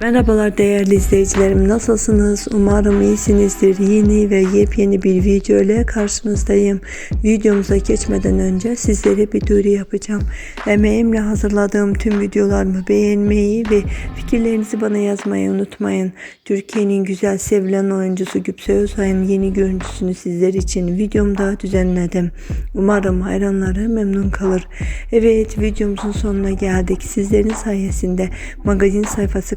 Merhabalar değerli izleyicilerim nasılsınız? Umarım iyisinizdir. Yeni ve yepyeni bir video ile karşınızdayım. Videomuza geçmeden önce sizlere bir duyuru yapacağım. Emeğimle hazırladığım tüm videolarımı beğenmeyi ve fikirlerinizi bana yazmayı unutmayın. Türkiye'nin güzel sevilen oyuncusu Güpse Özay'ın yeni görüntüsünü sizler için videomda düzenledim. Umarım hayranları memnun kalır. Evet videomuzun sonuna geldik. Sizlerin sayesinde magazin sayfası